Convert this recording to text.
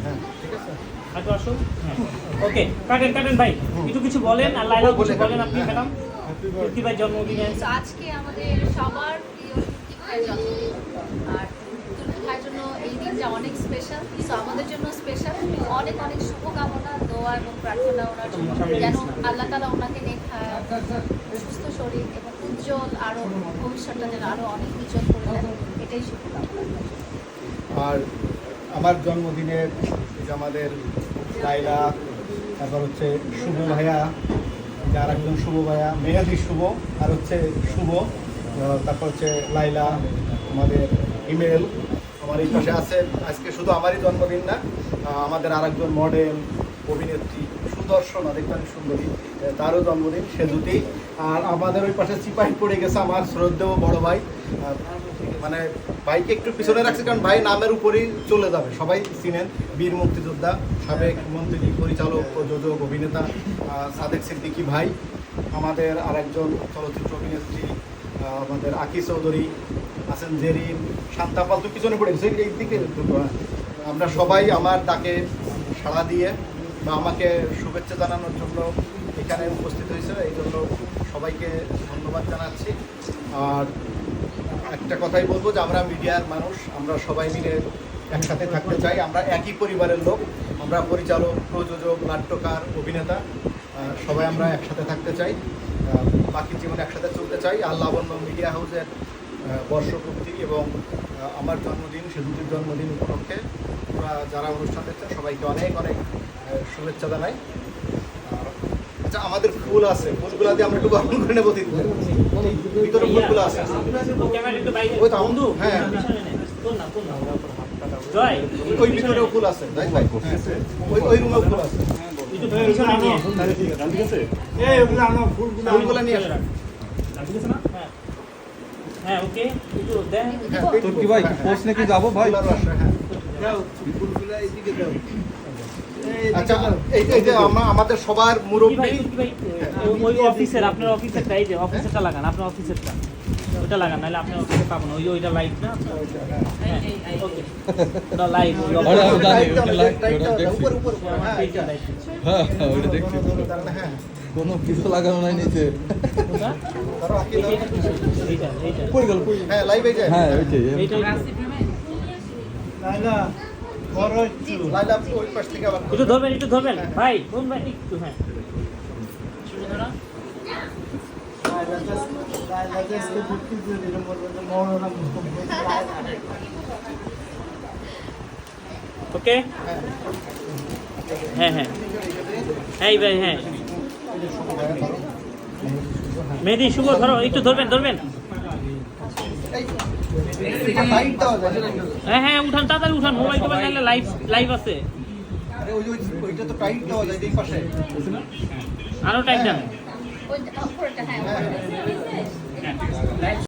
হ্যাঁ। আজকে আমাদের সবার প্রিয় আর জন্য এই অনেক স্পেশাল আমাদের জন্য স্পেশাল অনেক অনেক শুভকামনা, দোয়া এবং প্রার্থনা ওনার জন্য। আল্লাহ তালা ওনাকে সুস্থ শরীর এবং উজ্জ্বল আরও ভবিষ্যৎটা যেন আরও অনেক উজ্জ্বল এটাই আর আমার জন্মদিনের এই আমাদের লাইলা, তারপর হচ্ছে শুভ ভাইয়া আর একজন শুভ ভাইয়া মেহেদি শুভ, আর হচ্ছে শুভ তারপর হচ্ছে লাইলা, আমাদের ইমেল আমার এই পাশে আছে। আজকে শুধু আমারই জন্মদিন না আমাদের আর একজন মডেল অভিনেত্রী সুদর্শনা দেখতে অনেক সুন্দরী তারও জন্মদিন সে জুতি আর আমাদের ওই পাশে চিপাহি পড়ে গেছে আমার শ্রদ্ধেয় বড় ভাই। মানে ভাইকে একটু পিছনে রাখছে, কারণ ভাই নামের উপরেই চলে যাবে। সবাই চিনেন, বীর মুক্তিযোদ্ধা, সাবেক মন্ত্রী, পরিচালক প্রযোজক অভিনেতা সাদেক সিদ্দিকী ভাই। আমাদের আরেকজন চলচ্চিত্র অভিনেত্রী আমাদের আকি চৌধুরী আছেন জেরিন শান্তা পাল। তো পিছনে পড়ে গেছে এই দিকে। আমরা সবাই আমার তাকে সাড়া দিয়ে বা আমাকে শুভেচ্ছা জানানোর জন্য এখানে উপস্থিত হয়েছে, এই জন্য সবাইকে ধন্যবাদ জানাচ্ছি। আর একটা কথাই বলব যে আমরা মিডিয়ার মানুষ, আমরা সবাই মিলে একসাথে থাকতে চাই। আমরা একই পরিবারের লোক, আমরা পরিচালক, প্রযোজক, নাট্যকার, অভিনেতা সবাই আমরা একসাথে থাকতে চাই বাকি জীবন একসাথে চলতে চাই। আল্লাহ বন্য মিডিয়া হাউসের বর্ষপূর্তি এবং আমার জন্মদিন সেদুটির জন্মদিন উপলক্ষে যারা অনুষ্ঠান দেখছেন সবাইকে অনেক অনেক শুভেচ্ছা জানাই। আচ্ছা আমাদের ফুল আছে। ফুলগুলা দিয়ে আমরা একটু গরম করে নেব দিন ভিতরে ফুলগুলো আছে। ওই তো, বন্ধু হ্যাঁ। নে। না না ওই ভিতরেও ফুল আছে ওই ওই রুমেও ফুল আছে। একটু পিছনে নিয়ে ফুলগুলো নিয়ে আসেন হ্যাঁ। হ্যাঁ ওকে একটু দেন হ্যাঁ, তোর কি ভাই পোস্ট নাকি যাব ভাই ফুল আরও আসে, হ্যাঁ। আচ্ছা এই এই যে আমাদের সবার মুরব্বী ওই- অফিসের আপনার অফিসেরটা এই যে অফিসেরটা লাগান আপনার অফিসেরটা ওটা লাগান নাহলে আপনার অফিসে পাবো না ওই ওইটা লাইট না হ্যাঁ ওকে ওটা লাইট লাইটটা ওটা লাইট, ওটা দেখছি। হ্যাঁ, হ্যাঁ হ্যাঁ, হ্যাঁ কোনো কিছু লাগানো নাই নিচে। পড়ে গেল হ্যাঁ লাইভে যায়। হ্যাঁ ওইটাই এইটা লাইলা ওই পাশ থেকে আবার একটু ধরবেন একটু ধরবেন। ভাই কোন ভাই একটু হ্যাঁ। ওকে হ্যাঁ হ্যাঁ। হ্যাঁ ভাই হ্যাঁ। মেহেদি শুভ ধরো একটু ধরবেন ধরবেন? হ্যাঁ হ্যাঁ উঠান তাড়াতাড়ি উঠান মোবাইল টোবাইল নাহলে লাইভ লাইভ আছে। আরে ওই ওই- ওইটা তো টাইট দেওয়া যায় এই পাশে। আরও টাইম দেন।